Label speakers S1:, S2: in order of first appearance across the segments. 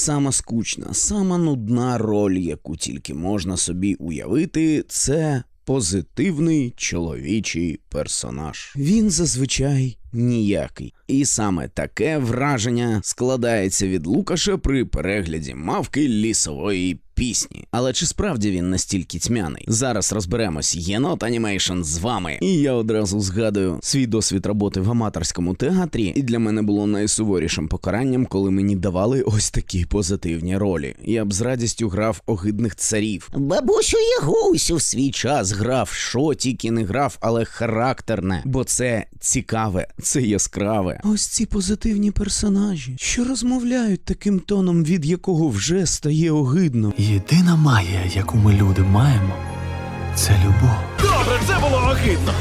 S1: Сама скучна, сама нудна роль, яку тільки можна собі уявити, це позитивний чоловічий персонаж. Він зазвичай ніякий. І саме таке враження складається від Лукаша при перегляді мавки лісової пісні. Але чи справді він настільки тьмяний? Зараз розберемось. Єнот Анімейшн з вами. І я одразу згадую свій досвід роботи в аматорському театрі, і для мене було найсуворішим покаранням, коли мені давали ось такі позитивні ролі. Я б з радістю грав огидних царів. Бабусю Ягусю в свій час грав, що тільки не грав, але характерне, бо це цікаве, це яскраве. Ось ці позитивні персонажі, що розмовляють таким тоном, від якого вже стає огидно.
S2: Єдина магія, яку ми люди маємо, це любов.
S3: Добре, це було огидно.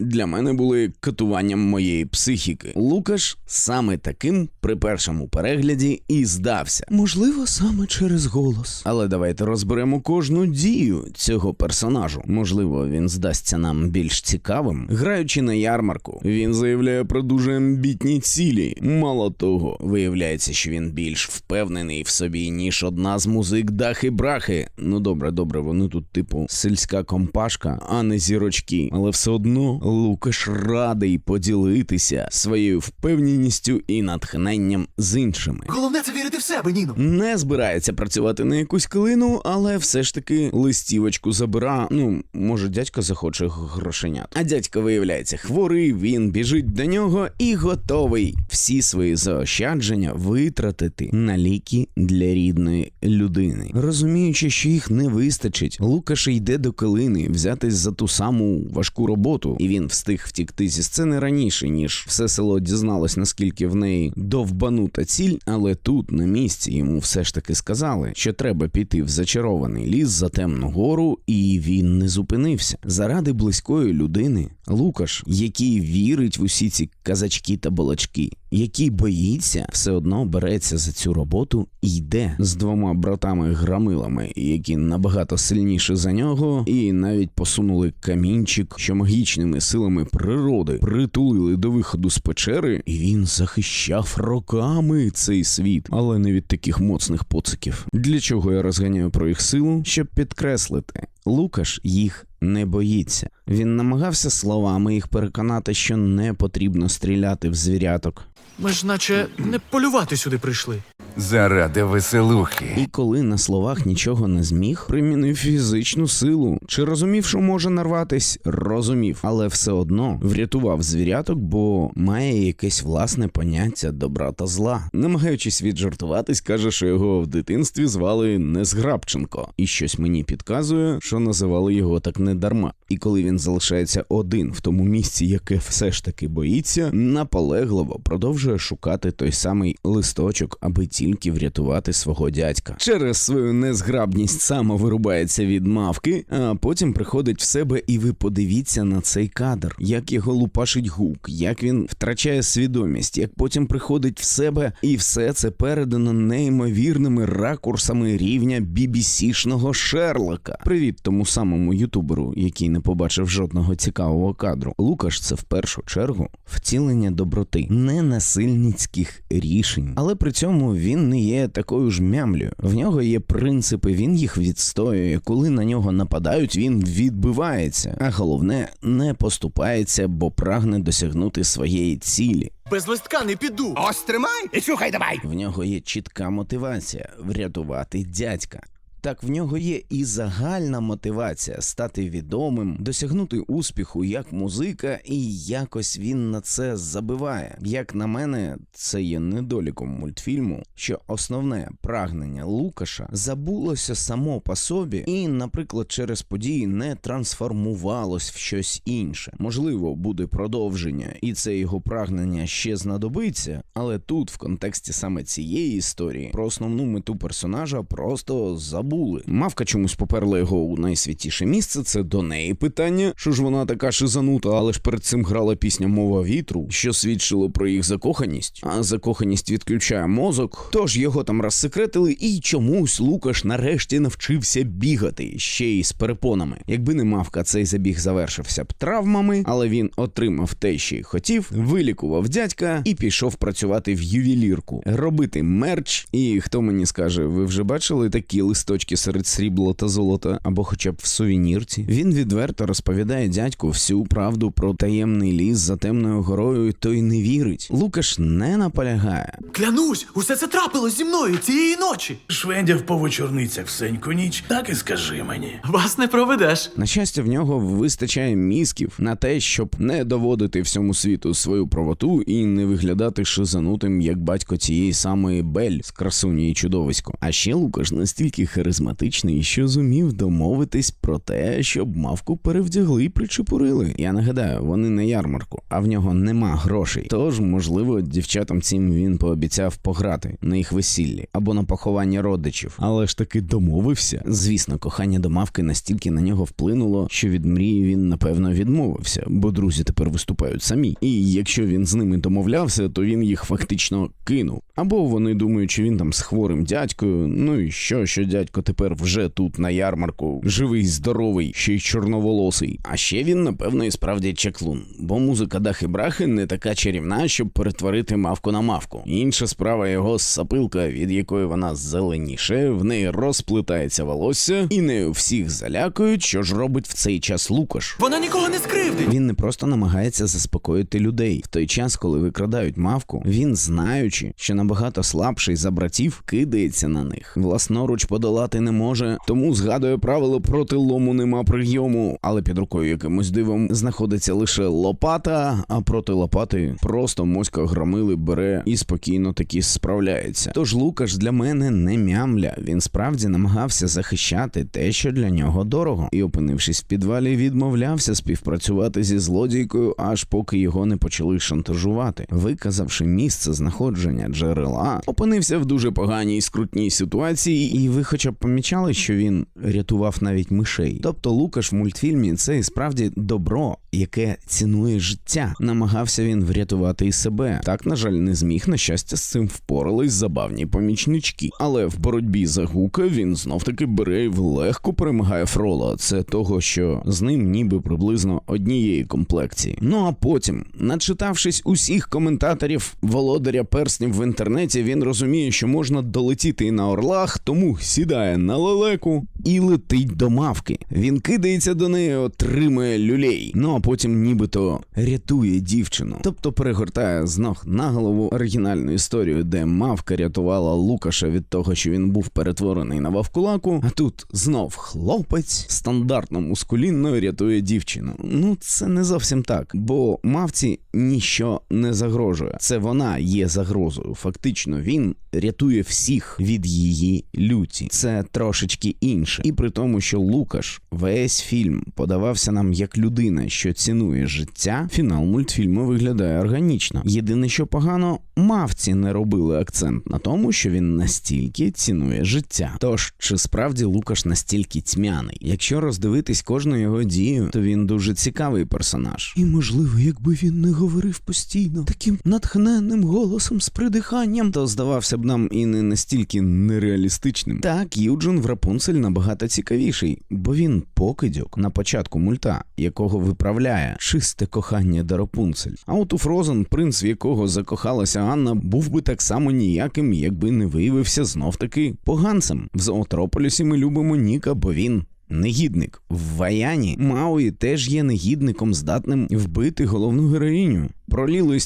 S1: Для мене були катуванням моєї психіки. Лукаш саме таким при першому перегляді і здався. Можливо, саме через голос. Але давайте розберемо кожну дію цього персонажу. Можливо, він здасться нам більш цікавим. Граючи на ярмарку, він заявляє про дуже амбітні цілі. Мало того, виявляється, що він більш впевнений в собі, ніж одна з музик Дахи-Брахи. Ну добре, добре, вони тут, типу, сільська компашка, а не зірочки. Але все одно Лукаш радий поділитися своєю впевненістю і натхненням з іншими.
S2: Головне це вірити в себе, Ніно.
S1: Не збирається працювати на якусь клину, але все ж таки листівочку забира. Ну, може, дядько захоче грошенят. А дядько виявляється хворий, він біжить до нього і готовий всі свої заощадження витратити на ліки для рідної людини. Розуміючи, що їх не вистачить, Лукаш йде до калини взятись за ту саму важку роботу, і він встиг втікти зі сцени раніше, ніж все село дізналось, наскільки в неї довбанута ціль, але тут на місці йому все ж таки сказали, що треба піти в зачарований ліс за темну гору, і він не зупинився. Заради близької людини Лукаш, який вірить в усі ці казачки та балачки, який боїться, все одно береться за цю роботу і йде з двома братами-грамилами, які набагато сильніші за нього, і навіть посунули камінчик, що магічними силами природи притулили до виходу з печери, і він захищав роками цей світ, але не від таких моцних поциків. Для чого я розганяю про їх силу? Щоб підкреслити, Лукаш їх не боїться. Він намагався словами їх переконати, що не потрібно стріляти в звіряток.
S2: Ми ж наче не полювати сюди прийшли.
S4: Заради веселухи.
S1: І коли на словах нічого не зміг, примінив фізичну силу. Чи розумів, що може нарватись? Розумів, але все одно врятував звіряток, бо має якесь власне поняття добра та зла. Намагаючись віджартуватись, каже, що його в дитинстві звали Незграбченко, і щось мені підказує, що називали його так не дарма. І коли він залишається один в тому місці, яке все ж таки боїться, наполегливо продовжує шукати той самий листочок, аби тільки врятувати свого дядька. Через свою незграбність самовирубається від мавки, а потім приходить в себе, і ви подивіться на цей кадр, як його лупашить гук, як він втрачає свідомість, як потім приходить в себе, і все це передано неймовірними ракурсами рівня BBC-шного Шерлока. Привіт тому самому ютуберу, який не побачив жодного цікавого кадру. Лукаш це в першу чергу втілення доброти, не насильницьких рішень, але при цьому він не є такою ж мямлею. В нього є принципи, він їх відстоює. Коли на нього нападають, він відбивається. А головне, не поступається, бо прагне досягнути своєї цілі.
S2: Без листка не піду.
S3: Ось тримай і чухай давай.
S1: В нього є чітка мотивація врятувати дядька. Так в нього є і загальна мотивація стати відомим, досягнути успіху як музика, і якось він на це забиває. Як на мене, це є недоліком мультфільму, що основне прагнення Лукаша забулося само по собі, і, наприклад, через події не трансформувалось в щось інше. Можливо, буде продовження, і це його прагнення ще знадобиться, але тут, в контексті саме цієї історії, про основну мету персонажа просто забули. Забули. Мавка чомусь поперла його у найсвятіше місце. Це до неї питання, що ж вона така шизанута, але ж перед цим грала пісня Мова вітру, що свідчило про їх закоханість. А закоханість відключає мозок. Тож його там розсекретили, і чомусь Лукаш нарешті навчився бігати ще й з перепонами. Якби не мавка, цей забіг завершився б травмами, але він отримав те, що й хотів, вилікував дядька і пішов працювати в ювелірку, робити мерч. І хто мені скаже, ви вже бачили такі листочки серед срібла та золота, або хоча б в сувенірці? Він відверто розповідає дядьку всю правду про таємний ліс за темною горою, і той не вірить. Лукаш не наполягає.
S2: Клянусь, усе це трапилось зі мною цієї ночі.
S3: Швендяв по вечорницях всеньку ніч, так і скажи мені.
S2: Вас не проведеш.
S1: На щастя, в нього вистачає мізків на те, щоб не доводити всьому світу свою правоту і не виглядати шизанутим, як батько цієї самої Бель з красуні і чудовисько. А ще Лукаш настільки харизматичний, що зумів домовитись про те, щоб мавку перевдягли і причепурили. Я нагадаю, вони на ярмарку, а в нього нема грошей. Тож, можливо, дівчатам цим він пообіцяв пограти на їх весіллі або на поховання родичів. Але ж таки домовився. Звісно, кохання до мавки настільки на нього вплинуло, що від мрії він напевно відмовився, бо друзі тепер виступають самі. І якщо він з ними домовлявся, то він їх фактично кинув. Або вони думають, що він там з хворим дядькою. Ну і що, що дядько тепер вже тут на ярмарку, живий, здоровий, ще й чорноволосий. А ще він, напевно, і справді чеклун, бо музика дахи брахи не така чарівна, щоб перетворити мавку на мавку. Інша справа його сапилка, від якої вона зеленіше, в неї розплитається волосся, і не всіх залякують, що ж робить в цей час Лукаш.
S2: Вона нікого не скривдить.
S1: Він не просто намагається заспокоїти людей. В той час, коли викрадають мавку, він, знаючи, що набагато слабший за братів, кидається на них. Власноруч подолати не може, тому згадує правило проти лому нема прийому. Але під рукою якимось дивом знаходиться лише лопата, а проти лопати просто моська громили бере і спокійно таки справляється. Тож Лукаш для мене не мямля. Він справді намагався захищати те, що для нього дорого, і, опинившись в підвалі, відмовлявся співпрацювати зі злодійкою, аж поки його не почали шантажувати. Виказавши місце знаходження джерела, опинився в дуже поганій скрутній ситуації, і ви хоча б помічали, що він рятував навіть мишей. Тобто Лукаш в мультфільмі це і справді добро, яке цінує життя. Намагався він врятувати і себе. Так, на жаль, не зміг. На щастя, з цим впорались забавні помічнички. Але в боротьбі за гука він знов таки бере і легко перемагає Фрола. Це того, що з ним ніби приблизно однієї комплекції. Ну а потім, начитавшись усіх коментаторів володаря перснів в інтернеті, він розуміє, що можна долетіти і на орлах, тому сідає на лелеку і летить до мавки. Він кидається до неї, отримує люлей. Ну а потім нібито рятує дівчину. Тобто перегортає з ног на голову оригінальну історію, де мавка рятувала Лукаша від того, що він був перетворений на вавкулаку. А тут знов хлопець стандартно мускулінно рятує дівчину. Ну це не зовсім так, бо мавці ніщо не загрожує. Це вона є загрозою. Фактично, він рятує всіх від її люті. Це трошечки інше. І при тому, що Лукаш весь фільм подавався нам як людина, що цінує життя. Фінал мультфільму виглядає органічно. Єдине, що погано, мавці не робили акцент на тому, що він настільки цінує життя. Тож, чи справді Лукаш настільки тьмяний? Якщо роздивитись кожну його дію, то він дуже цікавий персонаж. І можливо, якби він не говорив постійно таким натхненним голосом з придиханням, то здавався б нам і не настільки нереалістичним. Так, Юджин в Рапунцель набагато цікавіший, бо він покидьок на початку мульта, якого виправляє чисте кохання до Рапунцель. А от у Фрозен, принц, в якого закохалася Анна, був би так само ніяким, якби не виявився знов таки поганцем. В Зоотрополісі ми любимо Ніка, бо він. Негідник в Ваяні Мауї теж є негідником, здатним вбити головну героїню. Про Лілу і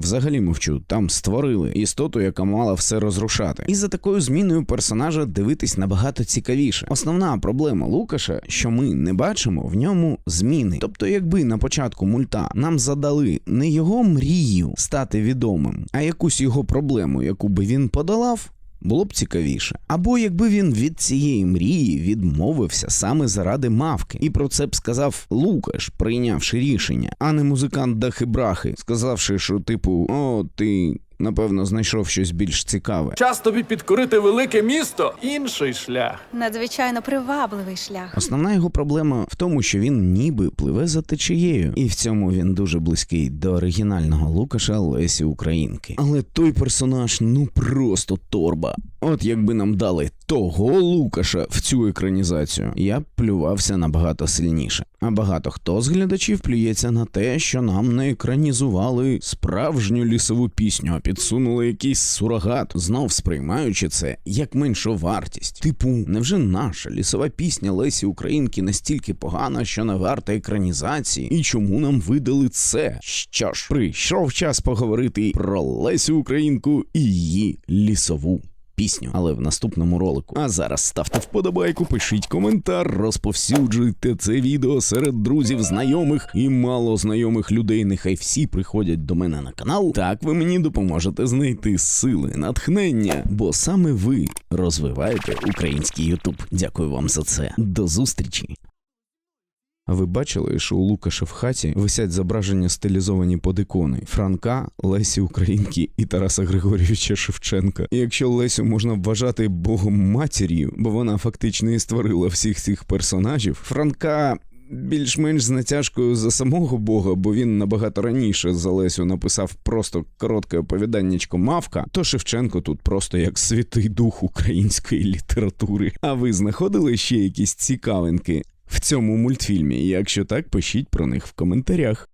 S1: взагалі мовчу. Там створили істоту, яка мала все розрушати. І за такою зміною персонажа дивитись набагато цікавіше. Основна проблема Лукаша, що ми не бачимо в ньому зміни. Тобто, якби на початку мульта нам задали не його мрію стати відомим, а якусь його проблему, яку би він подолав. Було б цікавіше. Або якби він від цієї мрії відмовився саме заради мавки, і про це б сказав Лукаш, прийнявши рішення, а не музикант Дахи Брахи, сказавши, що типу, о, ти Напевно, знайшов щось більш цікаве.
S2: Час тобі підкорити велике місто. Інший шлях.
S5: Надзвичайно привабливий шлях.
S1: Основна його проблема в тому, що він ніби пливе за течією, і в цьому він дуже близький до оригінального Лукаша Лесі Українки. Але той персонаж ну просто торба. От якби нам дали того Лукаша в цю екранізацію, я б плювався набагато сильніше. А багато хто з глядачів плюється на те, що нам не екранізували справжню лісову пісню, а підсунули якийсь сурогат, знов сприймаючи це як меншу вартість. Типу, невже наша лісова пісня Лесі Українки настільки погана, що не варта екранізації? І чому нам видали це? Що ж, прийшов час поговорити про Лесю Українку і її лісову пісню, але в наступному ролику. А зараз ставте вподобайку, пишіть коментар, розповсюджуйте це відео серед друзів, знайомих і мало знайомих людей. Нехай всі приходять до мене на канал. Так ви мені допоможете знайти сили, натхнення, бо саме ви розвиваєте український Ютуб. Дякую вам за це. До зустрічі. Ви бачили, що у Лукаша в хаті висять зображення стилізовані под ікони Франка, Лесі Українки і Тараса Григорійовича Шевченка. І якщо Лесю можна вважати богом матір'ю, бо вона фактично і створила всіх цих персонажів, Франка. Більш-менш з натяжкою за самого Бога, бо він набагато раніше за Лесю написав просто коротке оповіданнячко Мавка, то Шевченко тут просто як святий дух української літератури. А ви знаходили ще якісь цікавинки в цьому мультфільмі? Якщо так, пишіть про них в коментарях.